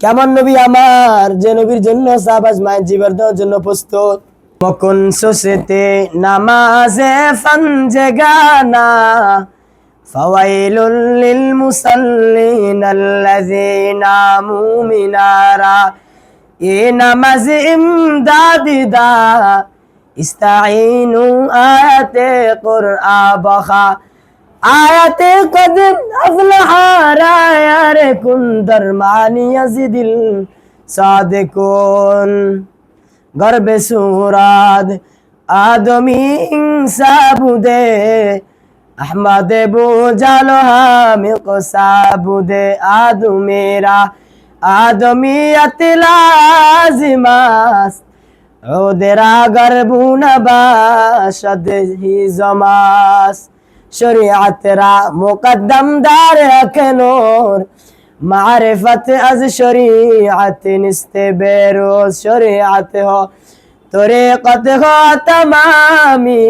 কেমন নবী আমার? যে নবীর জন্য সাবাজ মায়ের জীবন জন্য প্রস্তুত। মকন সোসেতে নামাজে ফানজে গানা? ফাওয়াইলুল লিল মুসাল্লিন আল্লাযীনা মুমিনারা। এ নামাজ ইমদাদিদা ইস্তাইনু আয়াতে কুরআ বখা। আয়াতে কদর আফলাহা রায়ার কুন দরমানি ইয়াজিদিল সাদিকুন। গর্বে সুরাদ আদমি সাবুদে আহমদে বুজালো হামি সাবুদে আদু মেরা আদমিয়ত লাজিমাস ওদেরা গরবুনা বাশদ হি জমাস। শরীয়তরা মুকদ্দম দার নূর মারেফাত আজ শরীয়ত নিস্তে বেরোজ শরীয়ত হ। তোরে কত হতামামি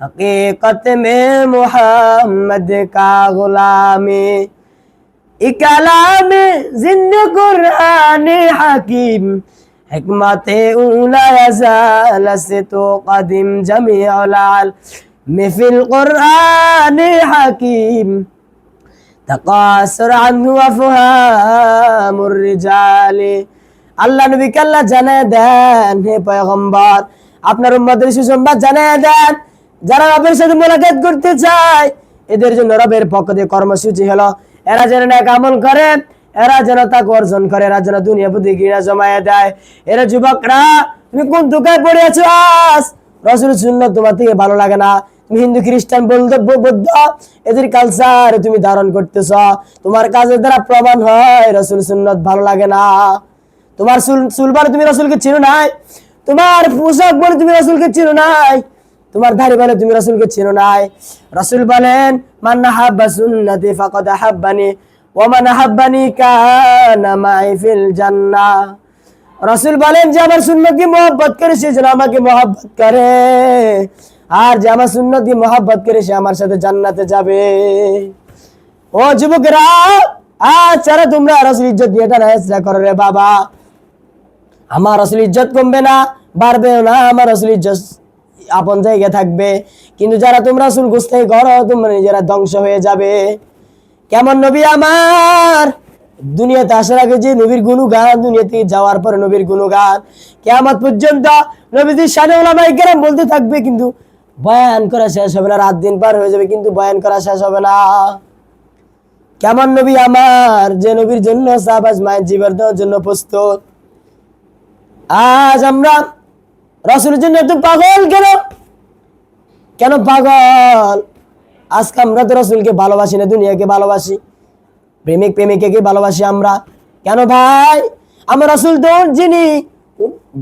হকীকত মে মোহাম্মদ কা গুলামি। ইকালামে জিন্দ কুরআন হাকিম حکمت اولا یزال تو قدیم جمیع العال مثل قرآن حکیم তাকাসুর আনহু আফহামুর রিজালি। আল্লাহ নবী কাল্লা জানায় দেন, হে পয়গম্বর, আপনার উম্মতের সুসংবাদ জানায় দেন। যারা রবের সাথে মোলাকাত করতে চায়, এদের জন্য রবের পক্ষ থেকে কর্মসূচি হলো, এরা যেন এক আমল করে, এরা যেন তা অর্জন করে, এরা যেন দুনিয়া বুদ্ধি ঘৃণা জমায়ে দেয়। এরা যুবকরা, তুমি কোন দুঃখে পড়ে আছো আস রসুল শূন্য তোমার থেকে ভালো লাগে না। হিন্দু খ্রিস্টান বৌদ্ধ বৌদ্ধ, এদের কালচার তুমি ধারণ করতেছ। তোমার কাজের দ্বারা প্রমাণ হয়, রসুল সুন্নত ভালো লাগে না। তোমার বলে তুমি রসুলকে চিনো নাই? তোমার পোশাক বলে তুমি রসুলকে চিনো নাই? তোমার দাড়ি বলে তুমি রসুলকে চিনো নাই? রসুল বলেন মান্না হাব্বা সুন্নতি ফাকাদ হাব্বানি ওয়া মান হাব্বানি কানা মাই ফিল জান্নাহ। রসুল বলেন যে আমার সুন্নতকে মোহাব্বত করে সে যেন আমাকে মোহাব্বত করে। আর যে আমার সুন্নতকে মোহাব্বত করে, সে আমার সাথে জান্নাতে যাবে। ও যুবকরা আচ্ছা তোমরা রসুল ইজ্জত দিয়ে এটা করো রে বাবা, আমার আসলে ইজ্জত কমবে না, বাড়বেও না, আমার আসলে ইজ্জত আপন জায়গায় থাকবে। কিন্তু যারা তোমরা আসল গুস্তাই করো তোমরা নিজেরা ধ্বংস হয়ে যাবে। কেমন নবী আমার? দুনিয়াতে আসার আগে যে নবীর গুণগান, দুনিয়াতে যাওয়ার পরে নবীর গুণগান কেমন পর্যন্ত নবীজির সানে ওলামাই কেরাম বলতে থাকবে, কিন্তু বয়ান করা শেষ হবে না, রাত দিন পার হয়ে যাবে, কিন্তু বয়ান করা শেষ হবে না। কেমন নবী আমার, যে নবীর জন্য সাহবাজ মায়ের জীবন দেওয়ার জন্য প্রস্তুত? আজ আমরা রসুলের জন্য একটু পাগল কেন? কেন পাগল? আজকে আমরা তো রসুলকে ভালোবাসি না, দুনিয়াকে ভালোবাসি। প্রেমিক প্রেমিকাকে ভালোবাসি আমরা? কেন ভাই? আমার রসুল তো যিনি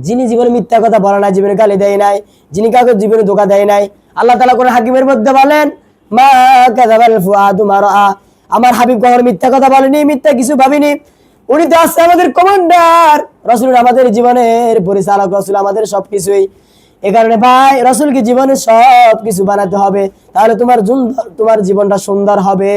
যিনি জীবনে মিথ্যা কথা বলে না জীবনে গালি দেয় নাই, যিনি কাউকে জীবনে ধোকা দেয় নাই, আল্লাহ তালা করে হাকিমের মধ্যে বলেন, মা কাযাবাল ফুআদু মা রাআ আমার হাবিব কখনো মিথ্যা কথা বলেনি, মিথ্যা কিছু ভাবিনি। উনি তো আসছে আমাদের কমান্ডার। রসুল আমাদের জীবনের পরিচালক, রসুল আমাদের সবকিছুই। এ কারণে ভাই, রসুলকে জীবনে সব কিছু বানাতে হবে। তাহলে তোমার তোমার জীবনটা সুন্দর হবে।